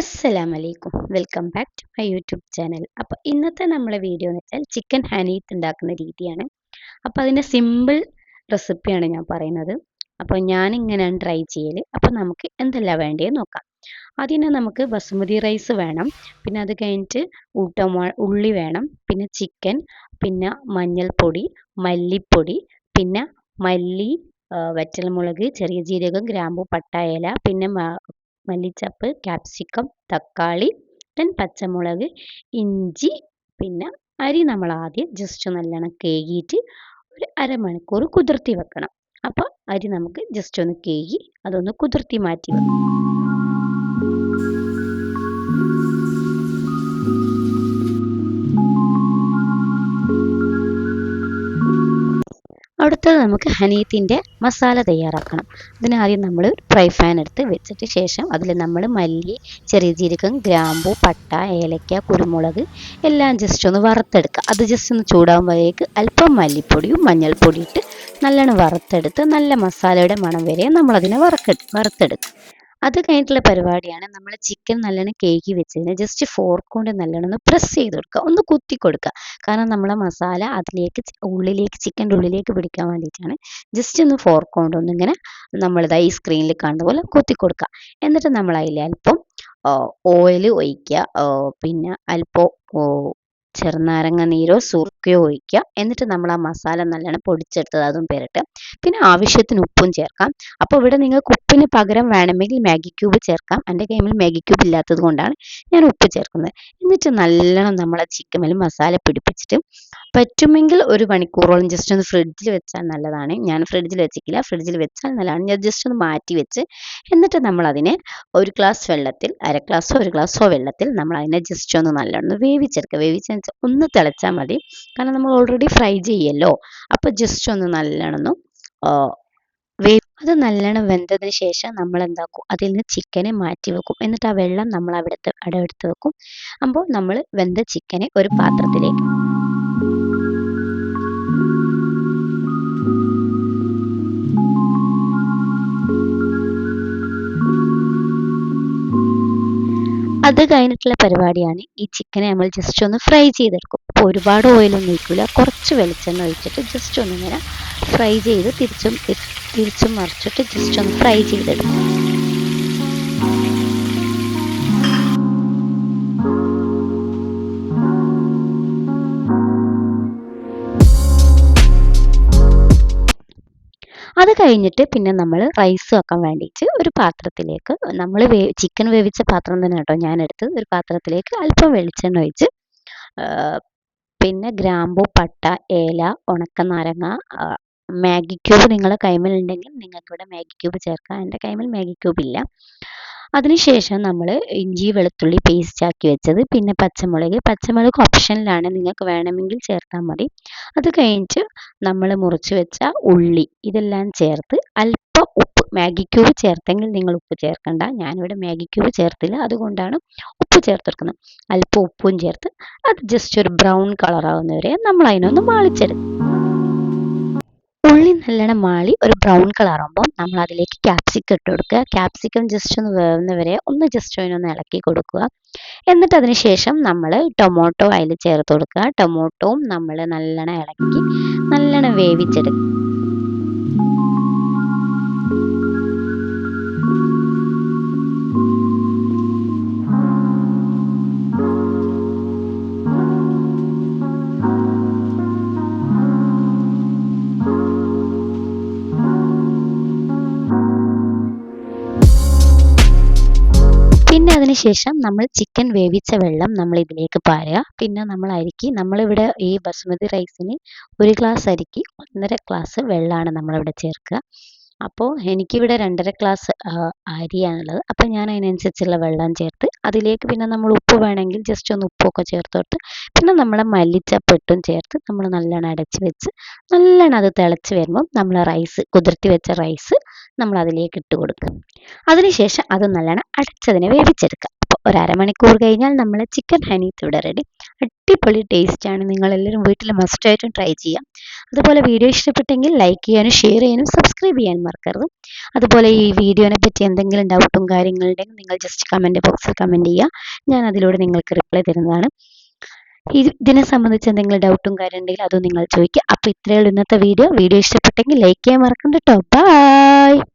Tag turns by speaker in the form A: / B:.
A: അസ്സലാമു അലൈക്കും welcome back to my YouTube channel അപ്പോൾ ഇന്നത്തെ നമ്മളെ വീഡിയോ എന്ന് വെച്ചാൽ ചിക്കൻ ഹനീത്ത് ഉണ്ടാക്കുന്ന രീതിയാണ്. അപ്പോൾ അതിന്റെ സിമ്പിൾ റെസിപ്പിയാണ് ഞാൻ പറയുന്നത്. അപ്പോൾ ഞാൻ ഇങ്ങനെയാണ് ട്രൈ ചെയ്യൽ അപ്പോൾ നമുക്ക് എന്തെല്ലാം വേണ്ടേ നോക്കാം. അതിന് നമുക്ക് ബസുമതി റൈസ് വേണം. പിന്നെ അത് കഴിഞ്ഞിട്ട് ഊട്ടമാ ഉള്ളി വേണം. പിന്നെ ചിക്കൻ പിന്നെ മഞ്ഞൾപ്പൊടി മല്ലിപ്പൊടി പിന്നെ മല്ലി വറ്റൽമുളക് ചെറിയ ജീരകം ഗ്രാമ്പു പട്ടായല പിന്നെ മല്ലിച്ചപ്പ് ക്യാപ്സിക്കം തക്കാളി ദെൻ പച്ചമുളക് ഇഞ്ചി പിന്നെ അരി നമ്മൾ ആദ്യം ജസ്റ്റ് നല്ലോണം കേകിയിട്ട് ഒരു അരമണിക്കൂർ കുതിർത്തി വെക്കണം. അപ്പോൾ അരി നമുക്ക് ജസ്റ്റ് ഒന്ന് കഴുകി അതൊന്ന് കുതിർത്തി മാറ്റി വെക്കണം. നമുക്ക് ഹനീത്തിന്റെ മസാല തയ്യാറാക്കണം. അതിനാദ്യം നമ്മൾ ഫ്രൈ പാൻ എടുത്ത് വെച്ചിട്ട് ശേഷം അതിൽ നമ്മൾ മല്ലി ചെറിയ ജീരകം ഗ്രാമ്പൂ പട്ട ഏലക്ക കുരുമുളക് എല്ലാം ജസ്റ്റ് ഒന്ന് വറുത്തെടുക്കുക. അത് ജസ്റ്റ് ഒന്ന് ചൂടാകുമ്പോഴേക്ക് അല്പം മല്ലിപ്പൊടിയും മഞ്ഞൾപ്പൊടിയിട്ട് നല്ലോണം വറുത്തെടുത്ത് നല്ല മസാലയുടെ മണം വരെ നമ്മളതിനെ വറക്ക വറുത്തെടുക്കുക. അത് കഴിഞ്ഞിട്ടുള്ള പരിപാടിയാണ് നമ്മൾ ചിക്കൻ നല്ലോണം കേക്ക് വെച്ചതിന് ജസ്റ്റ് ഫോർക്ക് കൊണ്ട് നല്ലോണം ഒന്ന് പ്രസ് ചെയ്ത് കൊടുക്കുക. ഒന്ന് കുത്തി കൊടുക്കുക. കാരണം നമ്മളെ മസാല അതിലേക്ക് ഉള്ളിലേക്ക് ചിക്കന്റെ ഉള്ളിലേക്ക് പിടിക്കാൻ വേണ്ടിയിട്ടാണ് ജസ്റ്റ് ഒന്ന് ഫോർക്ക് കൊണ്ട് ഒന്നിങ്ങനെ നമ്മളിത് ഈ സ്ക്രീനിൽ കാണുന്ന പോലെ കുത്തി കൊടുക്കുക. എന്നിട്ട് നമ്മൾ അതിൽ അല്പം ഓയിൽ ഒഴിക്കുക. പിന്നെ അല്പം ചെറുനാരങ്ങ നീരോ സുർക്കയോ ഒഴിക്കുക എന്നിട്ട് നമ്മൾ ആ മസാല നല്ലോണം പൊടിച്ചെടുത്തത് അതും പേരിട്ട്. പിന്നെ ആവശ്യത്തിന് ഉപ്പും ചേർക്കാം. അപ്പോൾ ഇവിടെ നിങ്ങൾക്ക് ഉപ്പിന് പകരം വേണമെങ്കിൽ മാഗി ക്യൂബ് ചേർക്കാം. എന്റെ കയ്യിൽ മാഗി ക്യൂബ് ഇല്ലാത്തത് കൊണ്ടാണ് ഞാൻ ഉപ്പ് ചേർക്കുന്നത്. എന്നിട്ട് നല്ലോണം നമ്മൾ ചിക്കൻ മേൽ മസാല പിടിപ്പിച്ചിട്ട് പറ്റുമെങ്കിൽ ഒരു മണിക്കൂറോളം ജസ്റ്റ് ഒന്ന് ഫ്രിഡ്ജിൽ വെച്ചാൽ നല്ലതാണ്. ഞാൻ ഫ്രിഡ്ജിൽ വെച്ചിട്ടില്ല. ഫ്രിഡ്ജിൽ വെച്ചാൽ നല്ലതാണ്. ഞാൻ ജസ്റ്റ് ഒന്ന് മാറ്റി വെച്ച് എന്നിട്ട് നമ്മൾ അതിനെ ഒരു ഗ്ലാസ് വെള്ളത്തിൽ അര ഗ്ലാസ്സോ ഒരു ഗ്ലാസ്സോ വെള്ളത്തിൽ നമ്മൾ അതിനെ ജസ്റ്റ് ഒന്ന് നല്ലോണം വേവിച്ചെടുക്കുക. വേവിച്ചെന്ന് വെച്ചാൽ ഒന്ന് തിളച്ചാൽ മതി. കാരണം നമ്മൾ ഓൾറെഡി ഫ്രൈ ചെയ്യല്ലോ. അപ്പോൾ ജസ്റ്റ് ഒന്ന് നല്ലോണം വേ അത് നല്ലോണം വെന്തതിന് ശേഷം നമ്മൾ എന്താക്കും? അതിൽ നിന്ന് ചിക്കനെ മാറ്റി വെക്കും. എന്നിട്ട് ആ വെള്ളം നമ്മൾ അവിടുത്തെ അടവെടുത്ത് വെക്കും. അപ്പോൾ നമ്മൾ വെന്ത ചിക്കനെ ഒരു പാത്രത്തിലേക്ക് അത് കഴിഞ്ഞിട്ടുള്ള പരിപാടിയാണ് ഈ ചിക്കനെ നമ്മൾ ജസ്റ്റ് ഒന്ന് ഫ്രൈ ചെയ്തെടുക്കും. അപ്പോൾ ഒരുപാട് ഓയിലൊന്നും ഒഴിക്കില്ല കുറച്ച് വെളിച്ചെണ്ണ ഒഴിച്ചിട്ട് ജസ്റ്റ് ഒന്നിങ്ങനെ ഫ്രൈ ചെയ്ത് തിരിച്ചും തിരിച്ചും മറിച്ചിട്ട് ജസ്റ്റ് ഒന്ന് ഫ്രൈ ചെയ്തെടുക്കും. അത് കഴിഞ്ഞിട്ട് പിന്നെ നമ്മൾ റൈസ് വെക്കാൻ വേണ്ടിയിട്ട് ഒരു പാത്രത്തിലേക്ക് നമ്മൾ വേ ചിക്കൻ വേവിച്ച പാത്രം തന്നെ കേട്ടോ ഞാൻ എടുത്തത് ഒരു പാത്രത്തിലേക്ക് അല്പം വെളിച്ചെണ്ണ ഒഴിച്ച് പിന്നെ ഗ്രാമ്പു പട്ട ഏല ഉണക്ക നാരങ്ങ മാഗി ക്യൂബ് നിങ്ങളുടെ കൈമേലുണ്ടെങ്കിൽ നിങ്ങൾക്ക് ഇവിടെ മാഗി ക്യൂബ് ചേർക്കാം. എന്റെ കൈമേൽ മാഗി ക്യൂബ് ഇല്ല. അതിനുശേഷം നമ്മൾ ഇഞ്ചി വെളുത്തുള്ളി പേസ്റ്റ് ആക്കി വെച്ചത്. പിന്നെ പച്ചമുളക് പച്ചമുളക് ഓപ്ഷനിലാണ് നിങ്ങൾക്ക് വേണമെങ്കിൽ ചേർത്താൽ മതി. അത് കഴിഞ്ഞിട്ട് നമ്മൾ മുറിച്ച് വെച്ച ഉള്ളി ഇതെല്ലാം ചേർത്ത് അല്പം ഉപ്പ് മാഗി ക്യൂബ് ചേർത്തെങ്കിൽ നിങ്ങൾ ഉപ്പ് ചേർക്കണ്ട. ഞാനിവിടെ മാഗി ക്യൂബ് ചേർത്തില്ല. അതുകൊണ്ടാണ് ഉപ്പ് ചേർത്തെടുക്കുന്നത്. അല്പം ഉപ്പും ചേർത്ത് അത് ജസ്റ്റ് ഒരു ബ്രൗൺ കളറാവുന്നവരെ നമ്മൾ അതിനൊന്ന് മാളിച്ചെടുക്കും ഉള്ളി നല്ലോണം മാളി ഒരു ബ്രൗൺ കളർ ആകുമ്പോൾ നമ്മൾ അതിലേക്ക് ക്യാപ്സിക്കം ഇട്ട് കൊടുക്കുക. ക്യാപ്സിക്കം ജസ്റ്റ് ഒന്ന് വേവുന്നവരെ ഒന്ന് ജസ്റ്റ് അതിനൊന്ന് ഇളക്കി കൊടുക്കുക. എന്നിട്ട് അതിന് ശേഷം നമ്മൾ ടൊമാറ്റോ അതിൽ ചേർത്ത് കൊടുക്കുക. ടൊമാറ്റോവും നമ്മൾ നല്ലോണം ഇളക്കി നല്ലോണം വേവിച്ചെടുക്കുക അതിന് ശേഷം നമ്മൾ ചിക്കൻ വേവിച്ച വെള്ളം നമ്മൾ ഇതിലേക്ക് പാരുക. പിന്നെ നമ്മൾ അരിക്ക് നമ്മളിവിടെ ഈ ബസുമതി റൈസിന് ഒരു ഗ്ലാസ് അരിക്ക് ഒന്നര ഗ്ലാസ് വെള്ളമാണ് നമ്മളിവിടെ ചേർക്കുക. അപ്പോൾ എനിക്കിവിടെ രണ്ടര ഗ്ലാസ് അരിയാണുള്ളത്. അപ്പോൾ ഞാൻ അതിനനുസരിച്ചുള്ള വെള്ളം ചേർത്ത് അതിലേക്ക് പിന്നെ നമ്മൾ ഉപ്പ് വേണമെങ്കിൽ ജസ്റ്റ് ഒന്ന് ഉപ്പൊക്കെ ചേർത്തോട്ട് പിന്നെ നമ്മളെ മല്ലിച്ചപ്പെട്ടും ചേർത്ത് നമ്മൾ നല്ലോണം അടച്ച് വെച്ച് നല്ലോണം അത് തിളച്ച് വരുമ്പം നമ്മൾ റൈസ് കുതിർത്തി വെച്ച റൈസ് നമ്മൾ അതിലേക്ക് ഇട്ട് കൊടുക്കുക. അതിനുശേഷം അത് നല്ലോണം അടച്ചതിനെ വേവിച്ചെടുക്കുക. അപ്പോൾ ഒരു അരമണിക്കൂർ കഴിഞ്ഞാൽ നമ്മൾ ചിക്കൻ ഹനീത്ത് ഇവിടെ റെഡി അടിപൊളി ടേസ്റ്റാണ് നിങ്ങളെല്ലാവരും വീട്ടിൽ മസ്റ്റായിട്ടും ട്രൈ ചെയ്യാം. അതുപോലെ വീഡിയോ ഇഷ്ടപ്പെട്ടെങ്കിൽ ലൈക്ക് ചെയ്യാനും ഷെയർ ചെയ്യാനും സബ്സ്ക്രൈബ് ചെയ്യാനും മറക്കരുത്. അതുപോലെ ഈ വീഡിയോനെ പറ്റി എന്തെങ്കിലും ഡൗട്ടും കാര്യങ്ങളുണ്ടെങ്കിൽ നിങ്ങൾ ജസ്റ്റ് കമന്റ് ബോക്സിൽ കമന്റ് ചെയ്യുക. ഞാൻ അതിലൂടെ നിങ്ങൾക്ക് റിപ്ലൈ തരുന്നതാണ്. ഇതിനെ സംബന്ധിച്ച് എന്തെങ്കിലും ഡൗട്ടും കാര്യം ഉണ്ടെങ്കിൽ അതും നിങ്ങൾ ചോദിക്കുക. അപ്പോൾ ഇത്രയേ ഉള്ളൂ ഇന്നത്തെ വീഡിയോ വീഡിയോ ഇഷ്ടപ്പെട്ടെങ്കിൽ ലൈക്ക് ചെയ്യാൻ മറക്കണ്ട കേട്ടോ ബൈ Bye.